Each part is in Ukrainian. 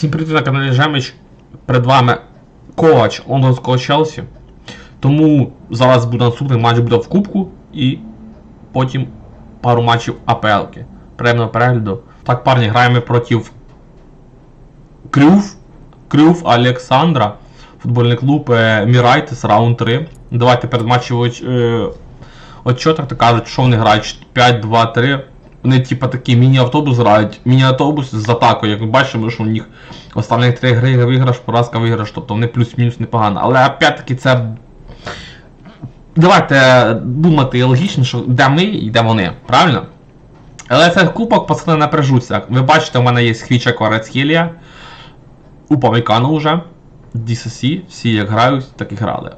Всім привіт на каналі Жемич. Перед вами Ковач лондонського Челсі. Тому зараз буде наступний матч буде в Кубку і потім пару матчів АПЛки. Приємного перегляду. Так, парні, граємо проти Крюв. Крюв Олександра. Футбольний клуб Мірайтес, раунд 3. Давайте перед матчем е, отчетах то кажуть, що вони грають 5-2-3. Вони типа такі міні-автобус грають, міні-автобус з атакою. Як ми бачимо, що у них останні три гри виграш, поразка виграш, тобто вони плюс-мінус непогано. Але опять-таки це. Давайте думати логічно, що де ми і де вони, правильно? Але цей кубок, пацани, не прижуться. Ви бачите, у мене є Хвіча Кварецхілія, Упамікану вже, DCC, всі як грають, так і грали.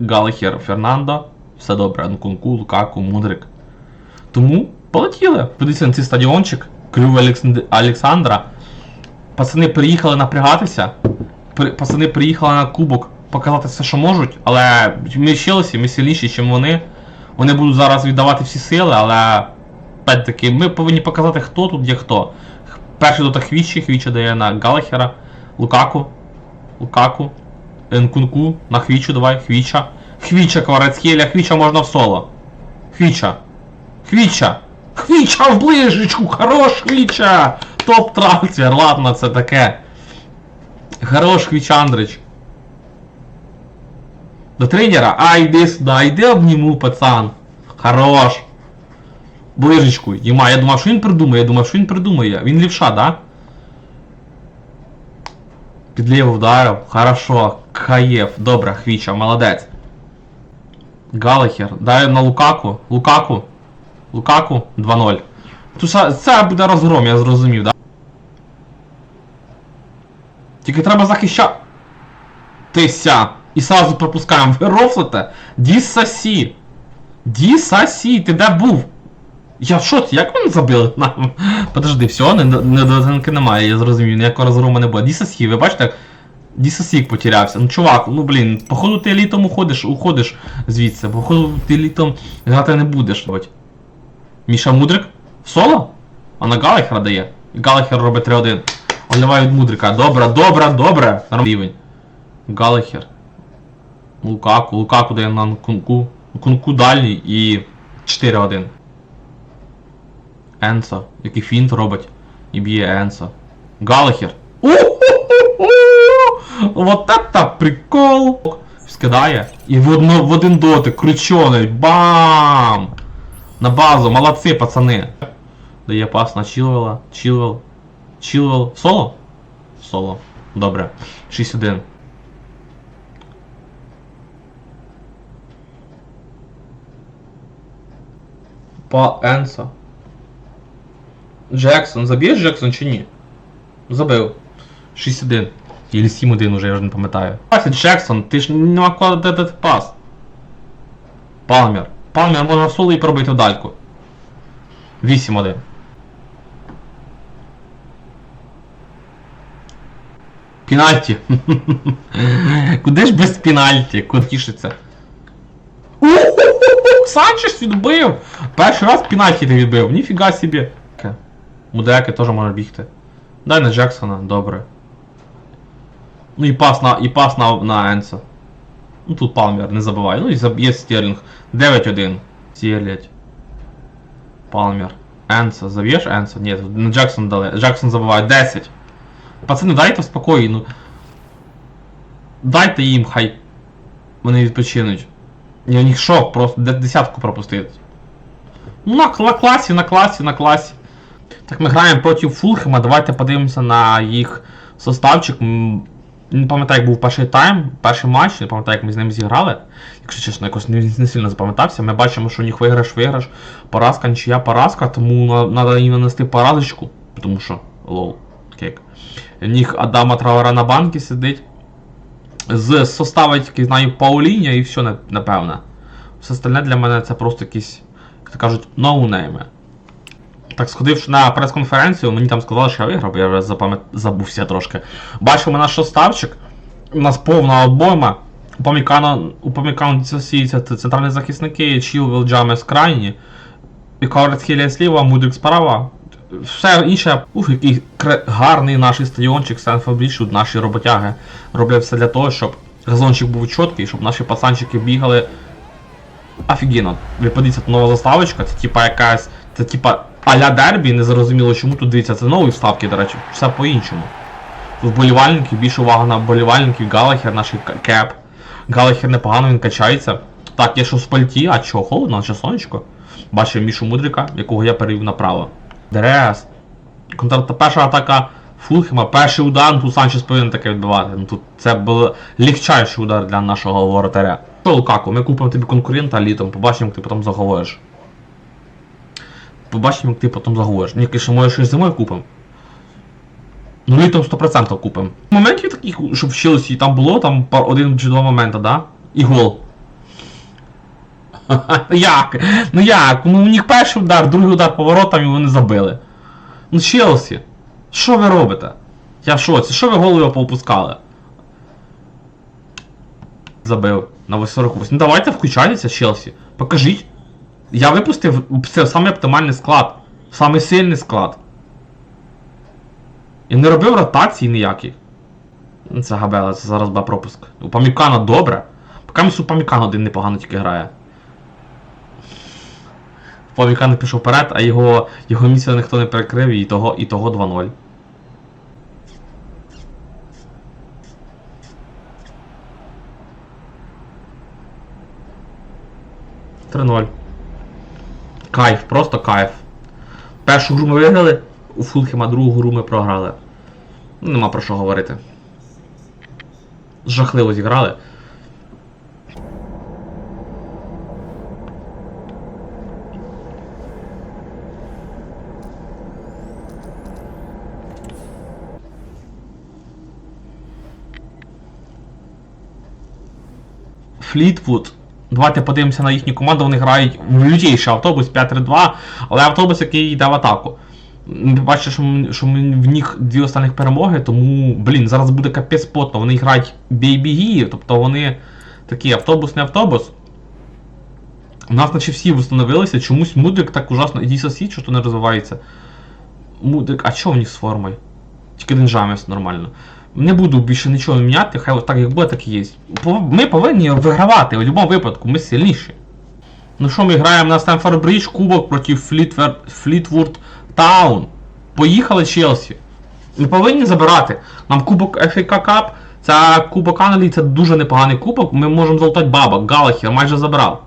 Галахер, Фернандо, все добре, Нкунку, Лукаку, Мудрик. Тому полетіли. Подивіться на цей стадіончик, Олекс- Олександра. Пацани приїхали напрягатися. При- Пацани приїхали на кубок показати все, що можуть, але ми Челсі, ми сильніші, ніж вони. Вони будуть зараз віддавати всі сили, але опять-таки ми повинні показати, хто тут є хто. Перший до Хвічі, Хвіча дає на Галахера, Лукаку, Лукаку, Нкунку, на Хвічу давай, Хвіча. Хвіча Кварецхеля, Хвіча можна в соло. Хвіча. Хвіча! Хвіча в ближечку! Хорош Хвіча! Топ трансфер, ладно, це таке. Хорош Хвіча Андрич. До тренера? А, йди сюди, йди обніму, пацан. Хорош. Ближечку. Єма, я думав, що він придумає, я думав, що він придумає. Він лівша, да? Під ліву вдарив. Хорошо. Каєв. Добре, Хвіча, молодець. Галахер. Дай на Лукаку. Лукаку. Лукаку 2-0. Тут са- це буде розгром, я зрозумів, да? Тільки треба захищати. Тися. І сразу пропускаємо. Ви рофлите? Дісасі. Дісасі, ти де був? Я в шоці, як вони забили нам? Подожди, все, недооцінки немає, я зрозумів, ніякого розгрому не буде. Дісасі, ви бачите, Дісасік потерявся. Ну чувак, ну блін, походу ти літом уходиш, уходиш звідси, походу ти літом грати не будеш. Міша Мудрик? Соло? А на Галахера дає. І Галахер робить 3-1. Оливає від Мудрика. Добре, добре, добре. Рівень. Галахер. Лукаку. Лукаку дає на Кунку. Кунку дальній і 4-1. Енсо. Який фінт робить. І б'є Енсо. Галахер. Вот это прикол! Скидає. І в, одно, в один дотик, кручений. Бам! На базу, молодці, пацани. Дає пас на Чилвела. Чилвел. Чилвел. Соло? Соло. Добре. 6-1. По Енсо. Джексон. Заб'єш Джексон чи ні? Забив. 6-1. Или 7-1 уже, я вже не пам'ятаю. Пасі Джексон, ти ж нема куди дати пас. Палмер. Палмер можна соло і пробити дальку. 8-1. Пенальті. Куди ж без пенальті? Куди тішиться? Санчес відбив! Перший раз пенальті ти відбив, ніфіга собі. Мудеки теж може бігти. Дай на Джексона, добре. Ну і пас на, і пас на, на Енса. Ну тут Палмер, не забувай. Ну і заб'є Стерлінг. 9-1. Стерлять. Палмер. Енса. Заб'єш Енса? Ні, на Джексон дали. Джексон забиває 10. Пацани, дайте спокій, ну. Дайте їм, хай. Вони відпочинуть. Ні, у них шок, просто де- десятку пропустити. Ну, на, на класі, на класі, на класі. Так, ми граємо проти Фулхема, давайте подивимося на їх составчик. Не пам'ятаю, як був перший тайм, перший матч, не пам'ятаю, як ми з ним зіграли. Якщо чесно, якось не, не сильно запам'ятався. Ми бачимо, що у них виграш, виграш, поразка, нічия, поразка, тому треба їм нанести поразочку, тому що лол, кейк. У них Адама Травера на банки сидить. З состава тільки знаю Пауління і все, на- напевне. Все остальне для мене це просто якісь, як то кажуть, ноунейми. Так, сходивши на прес-конференцію, мені там сказали, що я виграв, бо я вже запам'ят... забувся трошки. Бачимо наш составчик. У нас повна обойма. У Памікано, у Памікано це центральні захисники, Чілвел, Джамес крайні. І Каврецхілія зліва, Мудрик справа. Все інше, ух, який гарний наш стадіончик, Стенфорд Брідж, наші роботяги роблять все для того, щоб газончик був чіткий, щоб наші пацанчики бігали. Офігенно. Ви подивіться, нова заставочка, це типа якась. Це типа а-ля дербі, не зрозуміло чому тут дивіться, це нові вставки, до речі, все по-іншому. Тут вболівальники, більше увага на вболівальників, Галахер, наш кеп. Галахер непогано, він качається. Так, я що в пальті, а чого, холодно, чи сонечко? Бачив Мішу Мудрика, якого я перевів направо. Дерес. Контр... Перша атака Фулхема, перший удар, ну, тут Санчес повинен таке відбивати. Ну, тут це був легчайший удар для нашого воротаря. Що, Лукаку, ми купимо тобі конкурента літом, побачимо, як ти потім заговориш. Побачимо, як ти потім заговориш. Ні, конечно, може щось зимою купимо. Ну, літом 100% купимо. Моментів таких, щоб в Челсі там було, там один чи два моменти, да? І гол. як? Ну як? Ну у них перший удар, другий удар поворотом і вони забили. Ну Челсі, що ви робите? Я в шоці, що ви голови поопускали? Забив на 48. Ну давайте включайтеся, Челсі. Покажіть. Я випустив це самий оптимальний склад. Самий сильний склад. І не робив ротацій ніяких. Ну, Це габела, це зараз буде пропуск. У Памікана добре. Поки у Памікан один непогано тільки грає. Памікан пішов вперед, а його, його місце ніхто не перекрив і того, і того 2-0. Три-ноль. Кайф, просто кайф. Першу гру ми виграли, у Фулхема другу гру ми програли. Ну, Нема про що говорити. Жахливо зіграли. Флітвуд. Давайте подивимося на їхню команду. Вони грають в лютіший автобус 5-3-2, але автобус, який йде в атаку. Бачите, що, що в них дві останніх перемоги, тому, блін, зараз буде капець потно. Вони грають бій-біги, тобто вони такий автобус, не автобус. У нас наче всі встановилися, чомусь Мудрик так ужасно. І Сі, що то не розвивається. Мудрик, а що в них з формою? Тільки один жамес нормально. Не буду більше нічого міняти, хай так як буде, так і є. Ми повинні вигравати в будь-якому випадку, ми сильніші. Ну що, ми граємо на Стемфорд Бридж, кубок проти Флітвер... Флітвуд Таун. Поїхали Челсі. Ми повинні забирати. Нам кубок FA Cup, це кубок Англії, це дуже непоганий кубок. Ми можемо золотати бабок. Галахер майже забрав.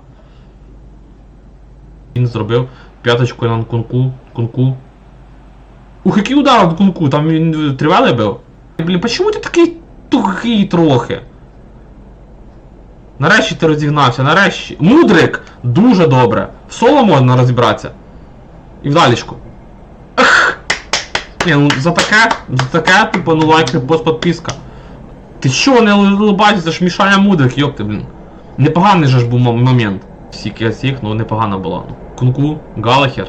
Він зробив п'яточку на кунку. кунку. Ух, який удар від кунку, там він тривалий був. Блін, почему ти такий тухий трохи? Нарешті ти розігнався, нарешті. Мудрик! Дуже добре. В соло можна розібратися. І в далічку. Ні, ну за таке, за таке, типу, ну лайк, пост підписка. Ти що, не улибайся, це ж мішає мудрик, йопти, блін. Непоганий же ж був момент. Сік я сік, ну непогано було. Кунку, Галахер.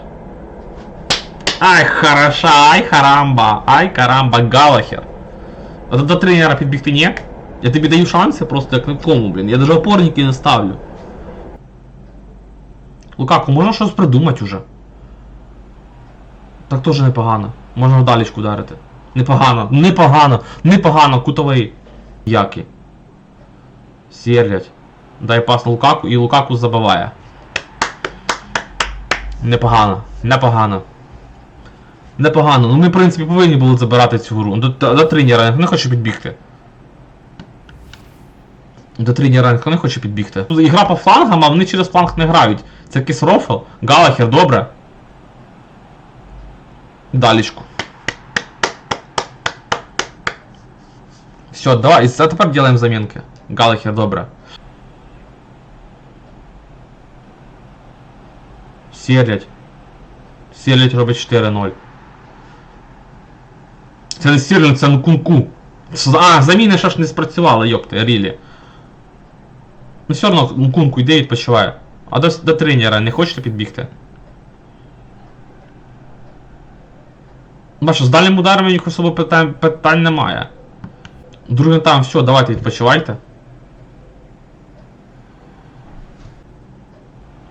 Ай, хороша, ай, харамба, ай, карамба, Галахер. А до тренера підбігти ні? Я тобі даю шанси просто як нікому, блін. Я даже опорники не ставлю. Лукаку, можна щось придумати уже. Так теж непогано. Можна вдалічку ударити. Непогано, непогано, непогано, кутовий. Які. Сєрлять. Дай пас на Лукаку і Лукаку забиває. Непогано, непогано. Непогано. Ну ми, в принципі, повинні були забирати цю гру. До, до, до тренера не хочу підбігти. До тренера ніхто не хоче підбігти. Ігра по флангам, а вони через фланг не грають. Це якийсь рофл. Галахер, добре. Далічку. Все, давай, а тепер делаем замінки. Галахер, добре. Сєрлять. Сєрлять робить 4-0. Це не Сєрлять, це Нкунку. А, заміни ще ж не спрацювали, йопти, рілі. Ну все одно Нкунку йде відпочиває. А до, до тренера не хочете підбігти? Бачу, з дальним ударом у них особо питань, питань немає. Другим там, все, давайте відпочивайте.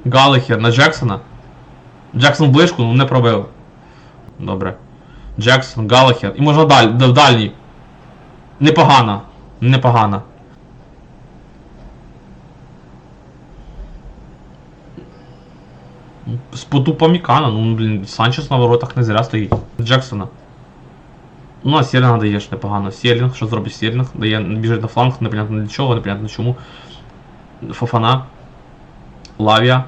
Галахер на Джексона. Джексон ближку, ну не пробив. Добре. Джексон, Галахер. І можна даль, в дальній. Непогано. Непогано. З поту Памікана, ну блін, Санчес на воротах не зря стоїть. Джексона. Ну, а Сєрінга даєш непогано. Сєрінг, що зробить Сєрінг? Дає, біжить на фланг, непонятно для чого, непонятно чому. Фофана. Лавія.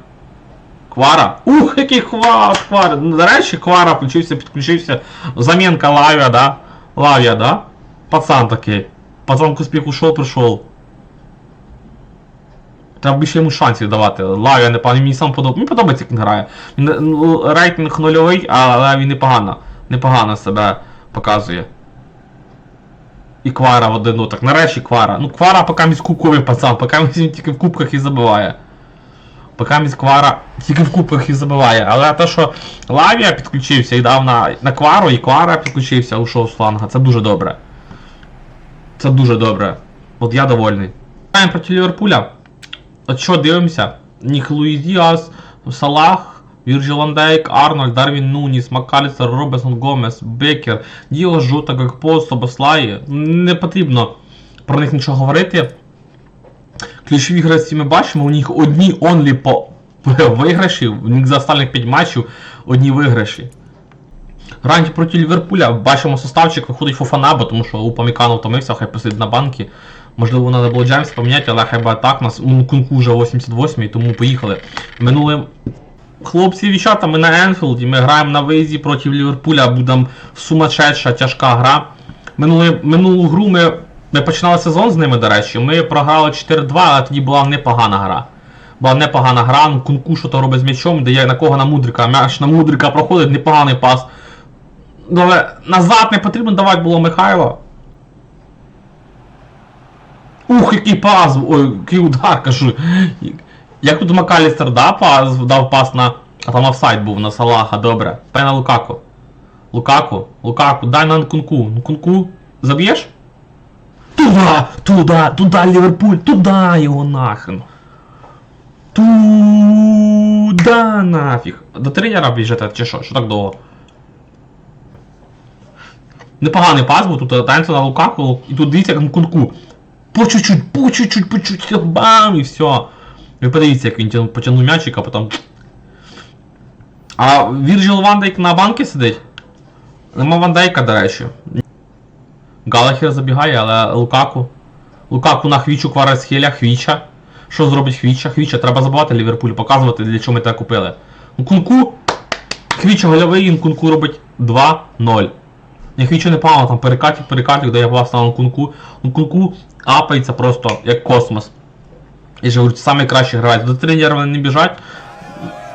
Квара. Ух, який хва, Квара. Ну, До речі, Квара включився, підключився. Замінка Лавія, да? Лавія, да? Пацан такий. Пацан к успіху шов, прийшов. Треба більше йому шансів давати. Лавія не пан, мені сам подобається. Мені подобається, як він грає. Він, ну, рейтинг нульовий, але він непогано. Непогано себе показує. І Квара в ну так, нарешті Квара. Ну Квара поки місь кубковий пацан, поки він тільки в кубках і забиває. Поки місь Квара тільки в кубках і забиває. Але те, що Лавія підключився і дав на, на Квару, і Квара підключився, ушов з фланга, це дуже добре. Це дуже добре. От я довольний. Граємо проти Ліверпуля. От що дивимося? Нік Луїс Діас, Салах, Вірджил Ван Дейк, Арнольд, Дарвін Нуніс, Макалістер, Робесон Гомес, Бекер, Діо Жута, Гакпо, Собослаї. Не потрібно про них нічого говорити. Ключові гравці ми бачимо, у них одні онлі по виграші, у них за останніх 5 матчів одні виграші. Грають проти Ліверпуля, бачимо составчик, виходить Фофана, бо тому що у Памікану втомився, хай посидить на банки. Можливо, треба було Джеймс поміняти, але хай би так, у нас Кунку вже 88 тому поїхали. Минулим хлопці і дівчата, ми на Енфілді, ми граємо на виїзді проти Ліверпуля, буде сумасшедша, тяжка гра. Минули, минулу гру ми, ми починали сезон з ними, до речі, ми програли 4-2, але тоді була непогана гра. Була непогана гра, ну Кунку що то робить з м'ячом, дає на кого на Мудрика, м'яч на Мудрика проходить, непоганий пас. Ну, Але назад не потрібно давати було Михайло. Ух, який пас! Ой, який удар, кажу. Як тут Макалістер да, пас, дав пас на. А там офсайд був на Салаха, добре. Пай на Лукаку. Лукаку, Лукаку, дай на Нкунку. Нкунку, заб'єш? Туда, туда, туда Ліверпуль, туда його нахрен. Туда нафіг. До тренера біжите, чи що? Що так довго? Непоганий пас був, тут танцю на Лукаку, і тут дивіться, як Нкунку. По чуть-чуть, по чуть-чуть, по чуть-чуть, бам, і все. Ви подивіться, як він потягнув м'ячик, а потім. А Вірджил Ван Дейк на банки сидить? Нема Ван до речі. Галахер забігає, але Лукаку. Лукаку на Хвічу Кварацхеля, Хвіча. Що зробить Хвіча? Хвіча, треба забувати Ліверпуль, показувати, для чого ми тебе купили. Кунку. Хвіча гольовий, Кунку робить 2-0. Я Хвіча непогано, там перекатів, перекатів, де я власне на Кунку. Кунку апається просто як космос. Я ж говорю, самий кращий гравець. До тренера вони не біжать.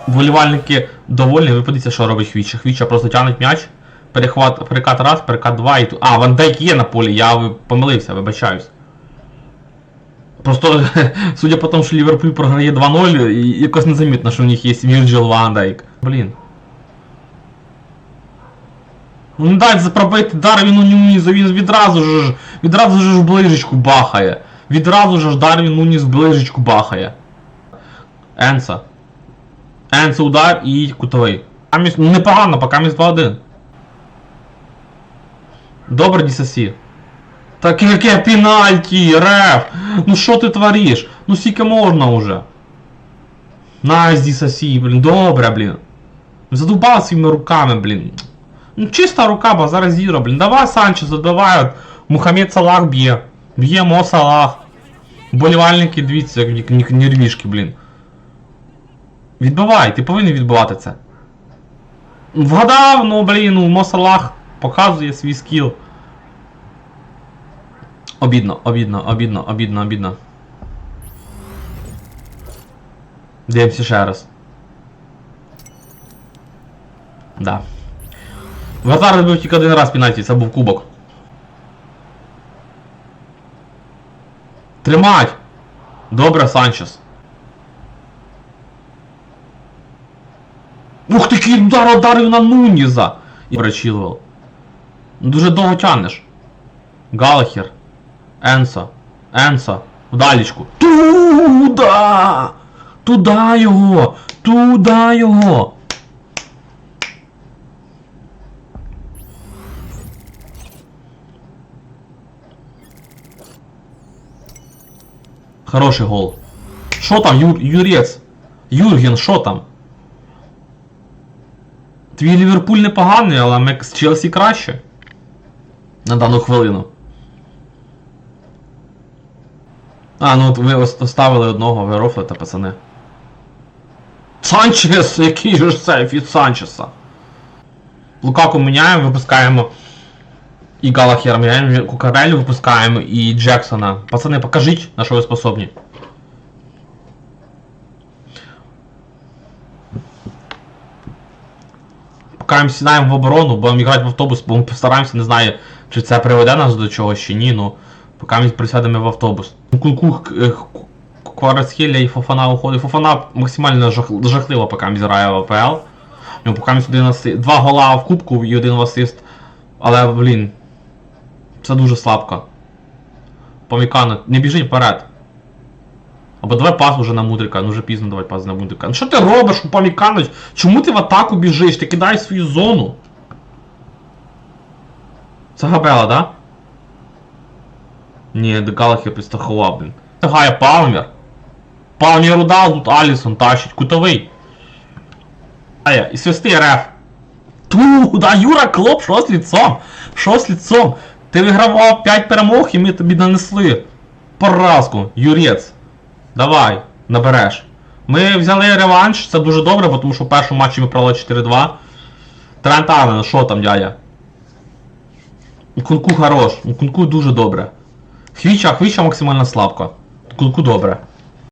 Вболівальники довольні, ви подивіться, що робить Хвіча. Хвіча просто тягне м'яч, перехват, перекат раз, перекат два і тут. А, Ван Дейк є на полі, я помилився, вибачаюсь. Просто, судя по тому, що Ліверпуль програє 2-0, і якось незамітно, що в них є Вірджил Ван Дейк. Блін. Ну не дайте пробити Дарвіну Нунізу, він відразу ж відразу ж ближечку бахає. Відразу ж Дарвін Нуніс ближечку бахає. Енса. Енса удар і кутовий. Каміс, ну непогано, поки міс 2-1. Добре, Дісасі. Так яке пенальті, реф! Ну що ти твориш? Ну скільки можна уже? Найс, Дісасі, блін, добре, блін. Задубав своїми руками, блін. Ну чиста рука, бо зараз зіро, блін. Давай Санчес, давай. от. Мухаммед Салах б'є. Б'є Мо Салах. Болівальники, дивіться, як нервішки, блін. Відбивай, ти повинен відбивати це. Вгадав, ну блін, ну Мо Салах показує свій скіл. Обідно, обідно, обідно, обідно, обідно. Дивимося ще раз. Да. Вратар був тільки один раз пенальті, це був кубок. Тримать! Добре, Санчес. Ух ти, який удар ударив на Нуніза! І Чілвел. Ну, дуже довго тянеш. Галахер. Енса. Енса. Вдалічку. Туда! Туда його! Туда його! Хороший гол. Що там, Юр... Юрец? Юрген, що там? Твій Ліверпуль непоганий, але Мекс Челсі краще. На дану хвилину. А, ну от ви оставили одного, ви рофлите, пацани. Санчес, який же ж це від Санчеса? Лукаку міняємо, випускаємо. І Галахера міняємо, Кукарелю випускаємо і Джексона. Пацани, покажіть, на що ви способні. Поки ми сідаємо в оборону, будемо грати в автобус, бо ми постараємося, не знаю, чи це приведе нас до чогось чи ні, ну. Поки ми присядемо в автобус. Кунку Кварацхелія і Фофана уходить. Фофана максимально жах, жахливо, поки зіграє в АПЛ. Ну, поки один асист. Два гола в кубку і один в асист. Але, блін. Це дуже слабко. Помікано, не біжить вперед. Або давай пас уже на Мудрика, ну вже пізно давай пас на Мудрика. Ну що ти робиш, Помікано? Чому ти в атаку біжиш? Ти кидаєш свою зону. Це Габела, да? Ні, Галахер підстрахував, блін. Гає Палмер. Палмер удав, тут Алісон тащить, кутовий. Ая, і свисти реф. Ту, да, Юра Клоп, що з ліцом? Що з ліцом? Ти вигравав 5 перемог і ми тобі нанесли. Поразку, Юрець. Давай, набереш. Ми взяли реванш, це дуже добре, тому що в першому матчі ми провели 4-2. Трент Арнен, що там, дядя? Кунку хорош, У Кунку дуже добре. Хвіча, Хвіча максимально слабко. Кунку добре.